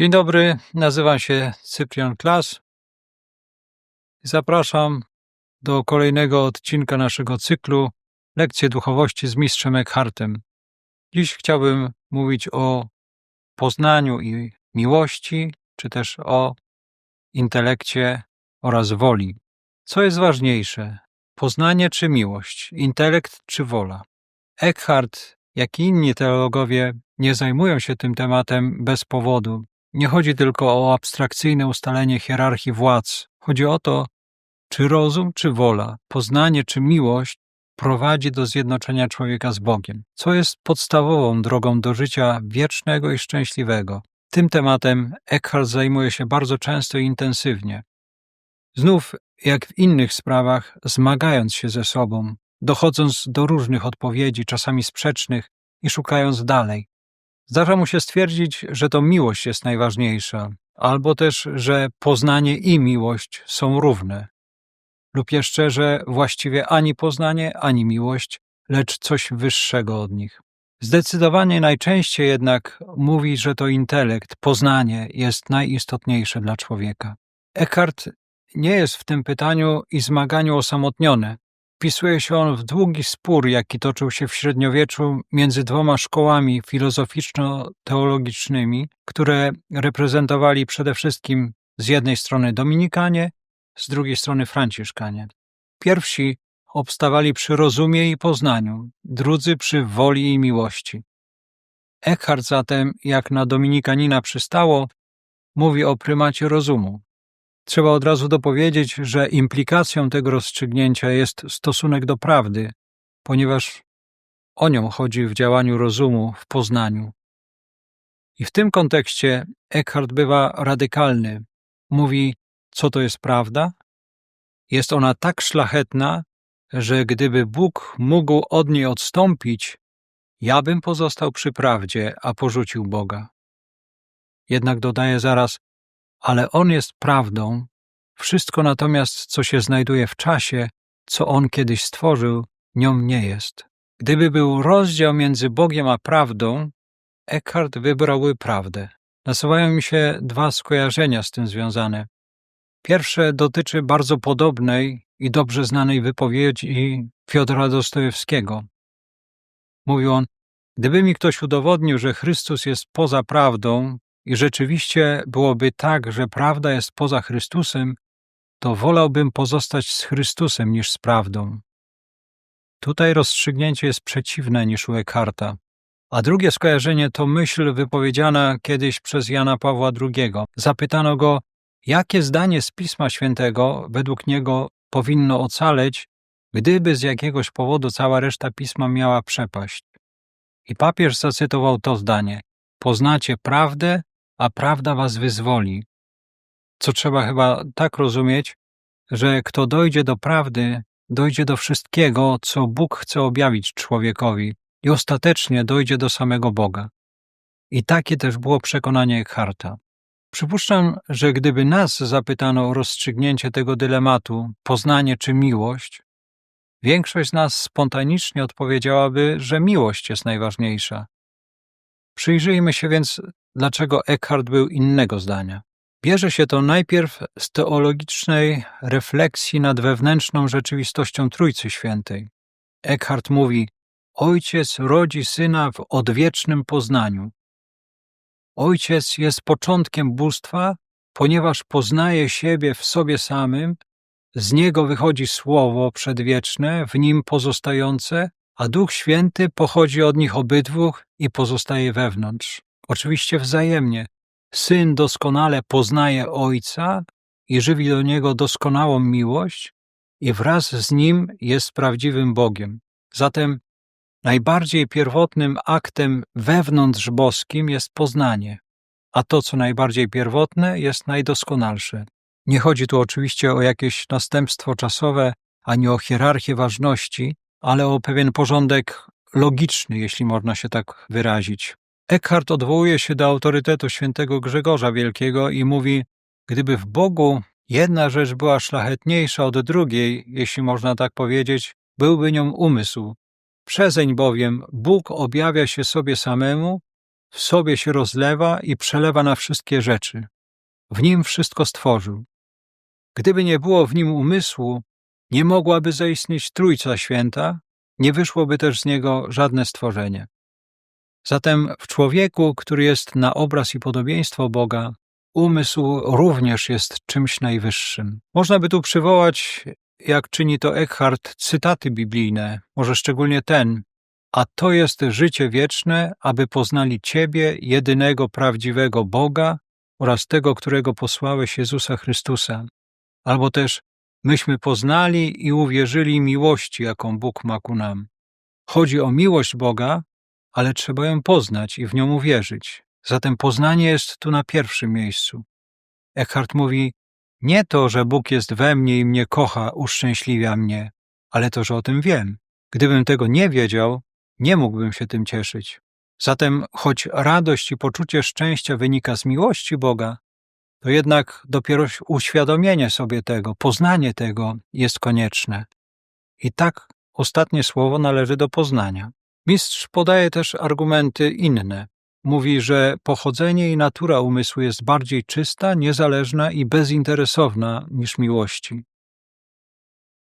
Dzień dobry, nazywam się Cyprian Klas. Zapraszam do kolejnego odcinka naszego cyklu Lekcje duchowości z mistrzem Eckhartem. Dziś chciałbym mówić o poznaniu i miłości, czy też o intelekcie oraz woli. Co jest ważniejsze? Poznanie czy miłość? Intelekt czy wola? Eckhart, jak i inni teologowie, nie zajmują się tym tematem bez powodu. Nie chodzi tylko o abstrakcyjne ustalenie hierarchii władz. Chodzi o to, czy rozum, czy wola, poznanie, czy miłość prowadzi do zjednoczenia człowieka z Bogiem, co jest podstawową drogą do życia wiecznego i szczęśliwego. Tym tematem Eckhart zajmuje się bardzo często i intensywnie. Znów, jak w innych sprawach, zmagając się ze sobą, dochodząc do różnych odpowiedzi, czasami sprzecznych, i szukając dalej. Zdarza mu się stwierdzić, że to miłość jest najważniejsza, albo też, że poznanie i miłość są równe. Lub jeszcze, że właściwie ani poznanie, ani miłość, lecz coś wyższego od nich. Zdecydowanie najczęściej jednak mówi, że to intelekt, poznanie jest najistotniejsze dla człowieka. Eckhart nie jest w tym pytaniu i zmaganiu osamotniony. Wpisuje się on w długi spór, jaki toczył się w średniowieczu między dwoma szkołami filozoficzno-teologicznymi, które reprezentowali przede wszystkim z jednej strony Dominikanie, z drugiej strony Franciszkanie. Pierwsi obstawali przy rozumie i poznaniu, drudzy przy woli i miłości. Eckhart zatem, jak na Dominikanina przystało, mówi o prymacie rozumu. Trzeba od razu dopowiedzieć, że implikacją tego rozstrzygnięcia jest stosunek do prawdy, ponieważ o nią chodzi w działaniu rozumu, w poznaniu. I w tym kontekście Eckhart bywa radykalny. Mówi, co to jest prawda? Jest ona tak szlachetna, że gdyby Bóg mógł od niej odstąpić, ja bym pozostał przy prawdzie, a porzucił Boga. Jednak dodaje zaraz, ale On jest prawdą, wszystko natomiast, co się znajduje w czasie, co On kiedyś stworzył, nią nie jest. Gdyby był rozdział między Bogiem a prawdą, Eckhart wybrałby prawdę. Nasuwają mi się dwa skojarzenia z tym związane. Pierwsze dotyczy bardzo podobnej i dobrze znanej wypowiedzi Fiodora Dostojewskiego. Mówił on, gdyby mi ktoś udowodnił, że Chrystus jest poza prawdą i rzeczywiście byłoby tak, że prawda jest poza Chrystusem, to wolałbym pozostać z Chrystusem niż z prawdą. Tutaj rozstrzygnięcie jest przeciwne niż u Eckharta. A drugie skojarzenie to myśl wypowiedziana kiedyś przez Jana Pawła II. Zapytano go, jakie zdanie z Pisma Świętego według niego powinno ocaleć, gdyby z jakiegoś powodu cała reszta Pisma miała przepaść. I papież zacytował to zdanie: Poznacie prawdę, a prawda was wyzwoli. Co trzeba chyba tak rozumieć, że kto dojdzie do prawdy, dojdzie do wszystkiego, co Bóg chce objawić człowiekowi i ostatecznie dojdzie do samego Boga. I takie też było przekonanie Eckharta. Przypuszczam, że gdyby nas zapytano o rozstrzygnięcie tego dylematu, poznanie czy miłość, większość z nas spontanicznie odpowiedziałaby, że miłość jest najważniejsza. Przyjrzyjmy się więc, dlaczego Eckhart był innego zdania. Bierze się to najpierw z teologicznej refleksji nad wewnętrzną rzeczywistością Trójcy Świętej. Eckhart mówi: Ojciec rodzi syna w odwiecznym poznaniu. Ojciec jest początkiem bóstwa, ponieważ poznaje siebie w sobie samym, z niego wychodzi słowo przedwieczne, w nim pozostające, a Duch Święty pochodzi od nich obydwu i pozostaje wewnątrz. Oczywiście wzajemnie. Syn doskonale poznaje Ojca i żywi do Niego doskonałą miłość i wraz z Nim jest prawdziwym Bogiem. Zatem najbardziej pierwotnym aktem wewnątrz boskim jest poznanie, a to, co najbardziej pierwotne, jest najdoskonalsze. Nie chodzi tu oczywiście o jakieś następstwo czasowe, ani o hierarchię ważności, ale o pewien porządek logiczny, jeśli można się tak wyrazić. Eckhart odwołuje się do autorytetu świętego Grzegorza Wielkiego i mówi, gdyby w Bogu jedna rzecz była szlachetniejsza od drugiej, jeśli można tak powiedzieć, byłby nią umysł. Przezeń bowiem Bóg objawia się sobie samemu w sobie się rozlewa i przelewa na wszystkie rzeczy. W nim wszystko stworzył. Gdyby nie było w nim umysłu, nie mogłaby zaistnieć Trójca Święta, nie wyszłoby też z niego żadne stworzenie. Zatem w człowieku, który jest na obraz i podobieństwo Boga, umysł również jest czymś najwyższym. Można by tu przywołać, jak czyni to Eckhart, cytaty biblijne, może szczególnie ten, a to jest życie wieczne, aby poznali Ciebie, jedynego prawdziwego Boga oraz tego, którego posłałeś Jezusa Chrystusa. Albo też myśmy poznali i uwierzyli miłości, jaką Bóg ma ku nam. Chodzi o miłość Boga, ale trzeba ją poznać i w nią uwierzyć. Zatem poznanie jest tu na pierwszym miejscu. Eckhart mówi, nie to, że Bóg jest we mnie i mnie kocha, uszczęśliwia mnie, ale to, że o tym wiem. Gdybym tego nie wiedział, nie mógłbym się tym cieszyć. Zatem, choć radość i poczucie szczęścia wynika z miłości Boga, to jednak dopiero uświadomienie sobie tego, poznanie tego jest konieczne. I tak ostatnie słowo należy do poznania. Mistrz podaje też argumenty inne. Mówi, że pochodzenie i natura umysłu jest bardziej czysta, niezależna i bezinteresowna niż miłości.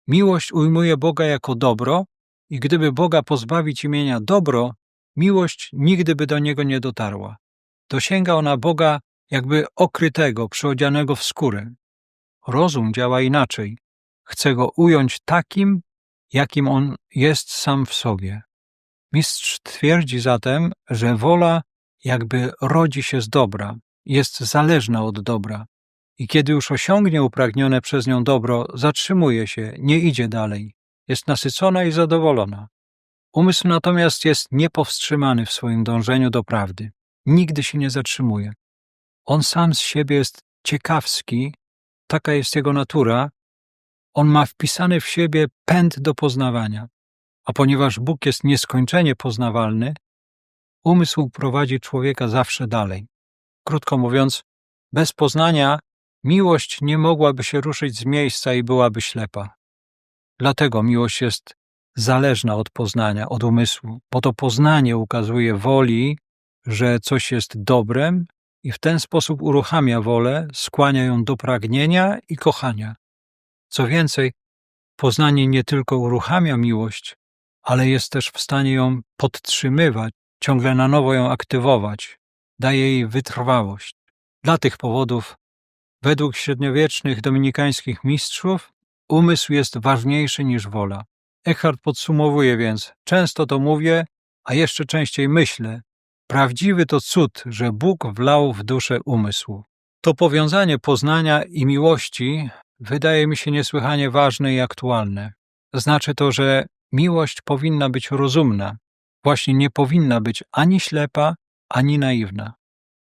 Miłość ujmuje Boga jako dobro, i gdyby Boga pozbawić imienia dobro, miłość nigdy by do niego nie dotarła. Dosięga ona Boga jakby okrytego, przyodzianego w skórę. Rozum działa inaczej. Chce go ująć takim, jakim on jest sam w sobie. Mistrz twierdzi zatem, że wola jakby rodzi się z dobra, jest zależna od dobra i kiedy już osiągnie upragnione przez nią dobro, zatrzymuje się, nie idzie dalej, jest nasycona i zadowolona. Umysł natomiast jest niepowstrzymany w swoim dążeniu do prawdy. Nigdy się nie zatrzymuje. On sam z siebie jest ciekawski, taka jest jego natura. On ma wpisany w siebie pęd do poznawania. A ponieważ Bóg jest nieskończenie poznawalny, umysł prowadzi człowieka zawsze dalej. Krótko mówiąc, bez poznania miłość nie mogłaby się ruszyć z miejsca i byłaby ślepa. Dlatego miłość jest zależna od poznania, od umysłu, bo to poznanie ukazuje woli, że coś jest dobrem i w ten sposób uruchamia wolę, skłania ją do pragnienia i kochania. Co więcej, poznanie nie tylko uruchamia miłość, ale jest też w stanie ją podtrzymywać, ciągle na nowo ją aktywować, daje jej wytrwałość. Dla tych powodów, według średniowiecznych dominikańskich mistrzów, umysł jest ważniejszy niż wola. Eckhart podsumowuje więc: Często to mówię, a jeszcze częściej myślę. Prawdziwy to cud, że Bóg wlał w duszę umysł. To powiązanie poznania i miłości wydaje mi się niesłychanie ważne i aktualne. Znaczy to, że miłość powinna być rozumna, właśnie nie powinna być ani ślepa, ani naiwna.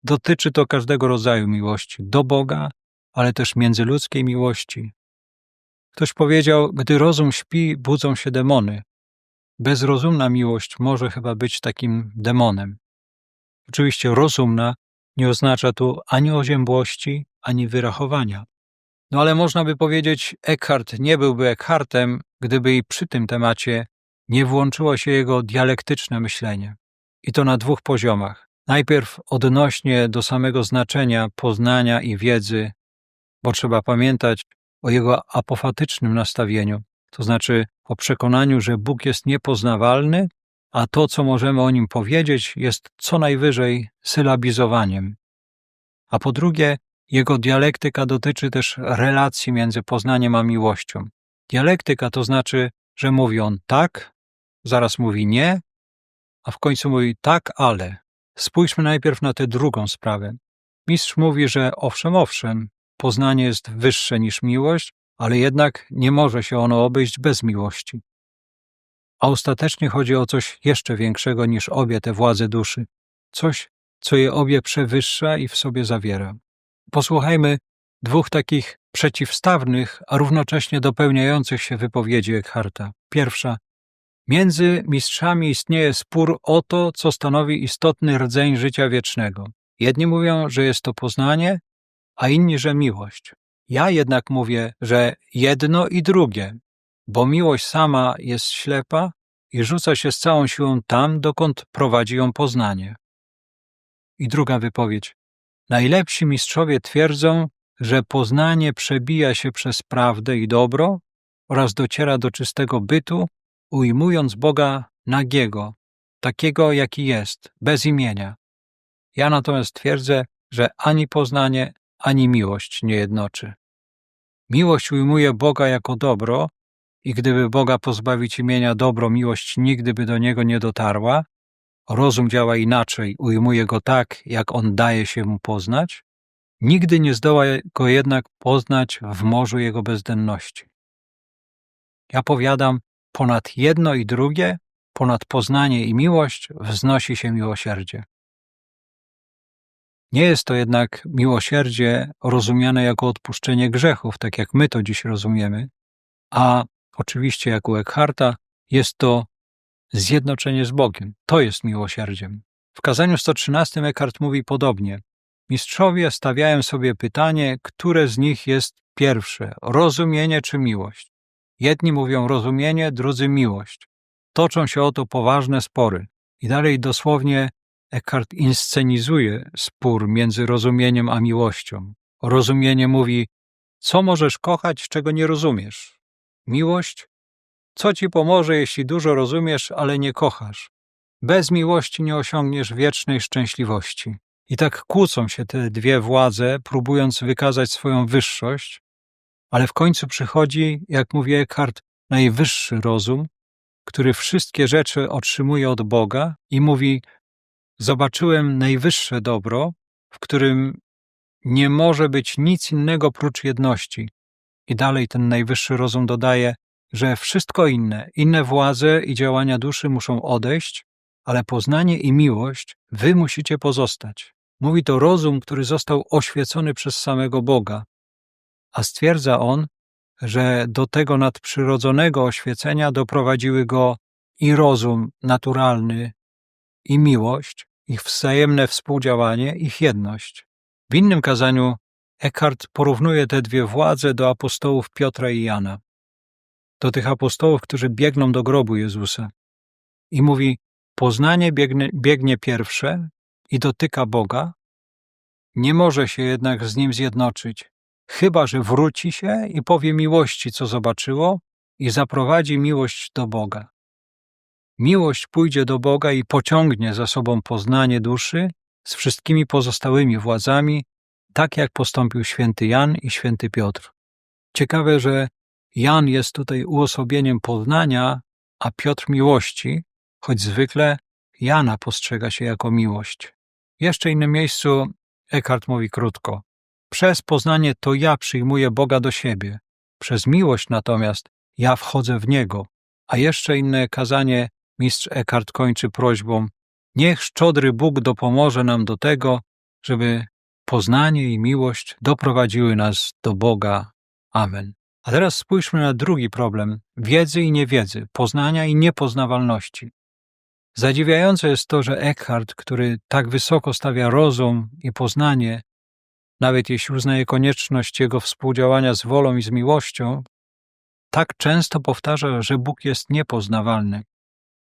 Dotyczy to każdego rodzaju miłości do Boga, ale też międzyludzkiej miłości. Ktoś powiedział, gdy rozum śpi, budzą się demony. Bezrozumna miłość może chyba być takim demonem. Oczywiście rozumna nie oznacza tu ani oziębłości, ani wyrachowania. No ale można by powiedzieć, Eckhart nie byłby Eckhartem, gdyby i przy tym temacie nie włączyło się jego dialektyczne myślenie. I to na dwóch poziomach. Najpierw odnośnie do samego znaczenia poznania i wiedzy, bo trzeba pamiętać o jego apofatycznym nastawieniu, to znaczy o przekonaniu, że Bóg jest niepoznawalny, a to, co możemy o nim powiedzieć, jest co najwyżej sylabizowaniem. A po drugie, jego dialektyka dotyczy też relacji między poznaniem a miłością. Dialektyka to znaczy, że mówi on tak, zaraz mówi nie, a w końcu mówi tak, ale. Spójrzmy najpierw na tę drugą sprawę. Mistrz mówi, że owszem, owszem, poznanie jest wyższe niż miłość, ale jednak nie może się ono obejść bez miłości. A ostatecznie chodzi o coś jeszcze większego niż obie te władze duszy, coś, co je obie przewyższa i w sobie zawiera. Posłuchajmy dwóch takich przeciwstawnych, a równocześnie dopełniających się wypowiedzi Eckharta. Pierwsza. Między mistrzami istnieje spór o to, co stanowi istotny rdzeń życia wiecznego. Jedni mówią, że jest to poznanie, a inni, że miłość. Ja jednak mówię, że jedno i drugie, bo miłość sama jest ślepa i rzuca się z całą siłą tam, dokąd prowadzi ją poznanie. I druga wypowiedź. Najlepsi mistrzowie twierdzą, że poznanie przebija się przez prawdę i dobro oraz dociera do czystego bytu, ujmując Boga nagiego, takiego jaki jest, bez imienia. Ja natomiast twierdzę, że ani poznanie, ani miłość nie jednoczy. Miłość ujmuje Boga jako dobro i gdyby Boga pozbawić imienia dobro, miłość nigdy by do niego nie dotarła. Rozum działa inaczej, ujmuje go tak, jak on daje się mu poznać. Nigdy nie zdoła go jednak poznać w morzu jego bezdenności. Ja powiadam, ponad jedno i drugie, ponad poznanie i miłość wznosi się miłosierdzie. Nie jest to jednak miłosierdzie rozumiane jako odpuszczenie grzechów, tak jak my to dziś rozumiemy, a oczywiście jak u Eckharta jest to zjednoczenie z Bogiem. To jest miłosierdziem. W kazaniu 113 Eckhart mówi podobnie. Mistrzowie stawiają sobie pytanie, które z nich jest pierwsze, rozumienie czy miłość. Jedni mówią rozumienie, drudzy miłość. Toczą się o to poważne spory. I dalej dosłownie Eckhart inscenizuje spór między rozumieniem a miłością. Rozumienie mówi, co możesz kochać, czego nie rozumiesz. Miłość? Co ci pomoże, jeśli dużo rozumiesz, ale nie kochasz? Bez miłości nie osiągniesz wiecznej szczęśliwości. I tak kłócą się te dwie władze, próbując wykazać swoją wyższość, ale w końcu przychodzi, jak mówi Eckhart, najwyższy rozum, który wszystkie rzeczy otrzymuje od Boga i mówi: Zobaczyłem najwyższe dobro, w którym nie może być nic innego prócz jedności. I dalej ten najwyższy rozum dodaje, że wszystko inne, inne władze i działania duszy muszą odejść, ale poznanie i miłość wy musicie pozostać. Mówi to rozum, który został oświecony przez samego Boga, a stwierdza on, że do tego nadprzyrodzonego oświecenia doprowadziły go i rozum naturalny, i miłość, ich wzajemne współdziałanie, ich jedność. W innym kazaniu Eckhart porównuje te dwie władze do apostołów Piotra i Jana, do tych apostołów, którzy biegną do grobu Jezusa. I mówi: Poznanie biegnie, biegnie pierwsze i dotyka Boga, nie może się jednak z nim zjednoczyć, chyba że wróci się i powie miłości, co zobaczyło, i zaprowadzi miłość do Boga. Miłość pójdzie do Boga i pociągnie za sobą poznanie duszy z wszystkimi pozostałymi władzami, tak jak postąpił święty Jan i święty Piotr. Ciekawe, że Jan jest tutaj uosobieniem poznania, a Piotr miłości, choć zwykle Jana postrzega się jako miłość. Jeszcze innym miejscu Eckhart mówi krótko. Przez poznanie to ja przyjmuję Boga do siebie, przez miłość natomiast ja wchodzę w Niego. A jeszcze inne kazanie mistrz Eckhart kończy prośbą: Niech szczodry Bóg dopomoże nam do tego, żeby poznanie i miłość doprowadziły nas do Boga. Amen. A teraz spójrzmy na drugi problem wiedzy i niewiedzy, poznania i niepoznawalności. Zadziwiające jest to, że Eckhart, który tak wysoko stawia rozum i poznanie, nawet jeśli uznaje konieczność jego współdziałania z wolą i z miłością, tak często powtarza, że Bóg jest niepoznawalny.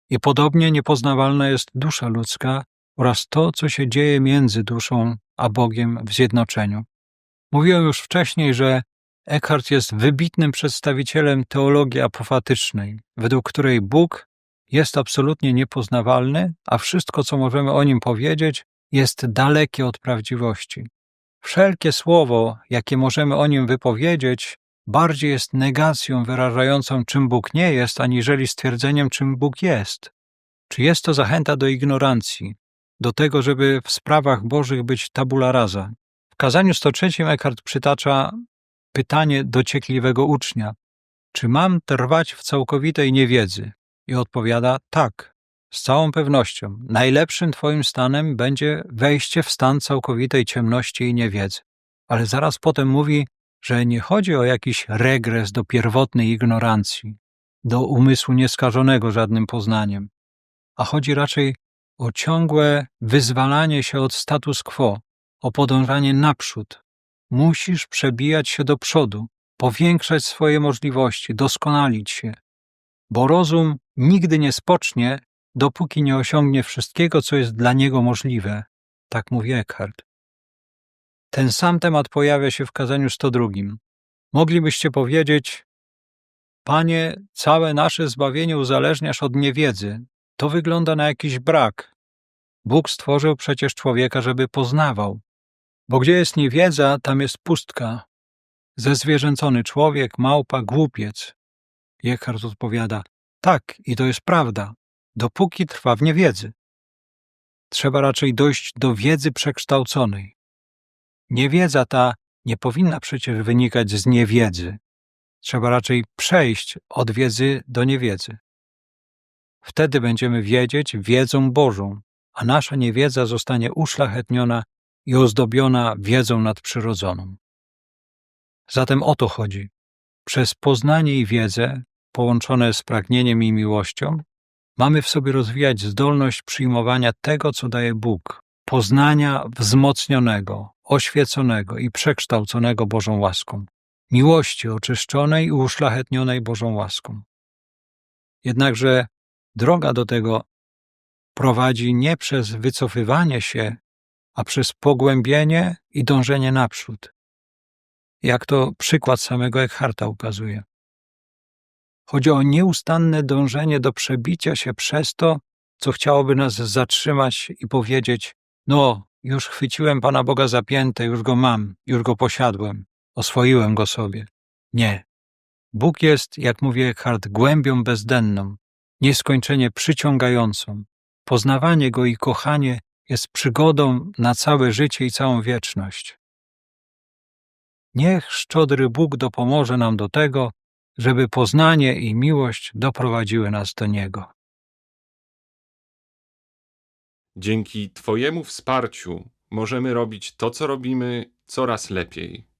I podobnie niepoznawalna jest dusza ludzka oraz to, co się dzieje między duszą a Bogiem w zjednoczeniu. Mówiłem już wcześniej, że Eckhart jest wybitnym przedstawicielem teologii apofatycznej, według której Bóg jest absolutnie niepoznawalny, a wszystko, co możemy o nim powiedzieć, jest dalekie od prawdziwości. Wszelkie słowo, jakie możemy o nim wypowiedzieć, bardziej jest negacją wyrażającą, czym Bóg nie jest, aniżeli stwierdzeniem, czym Bóg jest. Czy jest to zachęta do ignorancji, do tego, żeby w sprawach Bożych być tabula rasa? W kazaniu 103 Eckhart przytacza pytanie dociekliwego ucznia: Czy mam trwać w całkowitej niewiedzy? I odpowiada: Tak, z całą pewnością. Najlepszym Twoim stanem będzie wejście w stan całkowitej ciemności i niewiedzy. Ale zaraz potem mówi, że nie chodzi o jakiś regres do pierwotnej ignorancji, do umysłu nieskażonego żadnym poznaniem, a chodzi raczej o ciągłe wyzwalanie się od status quo, o podążanie naprzód. Musisz przebijać się do przodu, powiększać swoje możliwości, doskonalić się, bo rozum nigdy nie spocznie, dopóki nie osiągnie wszystkiego, co jest dla niego możliwe. tak mówi Eckhart. Ten sam temat pojawia się w kazaniu 102. Moglibyście powiedzieć, Panie, całe nasze zbawienie uzależniasz od niewiedzy. To wygląda na jakiś brak. Bóg stworzył przecież człowieka, żeby poznawał. Bo gdzie jest niewiedza, tam jest pustka. Zezwierzęcony człowiek, małpa, głupiec. Eckhart odpowiada, tak, i to jest prawda, dopóki trwa w niewiedzy. Trzeba raczej dojść do wiedzy przekształconej. Niewiedza ta nie powinna przecież wynikać z niewiedzy. Trzeba raczej przejść od wiedzy do niewiedzy. Wtedy będziemy wiedzieć wiedzą Bożą, a nasza niewiedza zostanie uszlachetniona i ozdobiona wiedzą nadprzyrodzoną. Zatem o to chodzi. Przez poznanie i wiedzę, połączone z pragnieniem i miłością, mamy w sobie rozwijać zdolność przyjmowania tego, co daje Bóg, poznania wzmocnionego, oświeconego i przekształconego Bożą łaską, miłości oczyszczonej i uszlachetnionej Bożą łaską. Jednakże droga do tego prowadzi nie przez wycofywanie się, a przez pogłębienie i dążenie naprzód, jak to przykład samego Eckharta ukazuje. Chodzi o nieustanne dążenie do przebicia się przez to, co chciałoby nas zatrzymać i powiedzieć: No, już chwyciłem Pana Boga za piętę, już go mam, już go posiadłem, oswoiłem go sobie. Nie. Bóg jest, jak mówi Eckhart, głębią bezdenną, nieskończenie przyciągającą. Poznawanie go i kochanie jest przygodą na całe życie i całą wieczność. Niech szczodry Bóg dopomoże nam do tego, żeby poznanie i miłość doprowadziły nas do Niego. Dzięki Twojemu wsparciu możemy robić to, co robimy, coraz lepiej.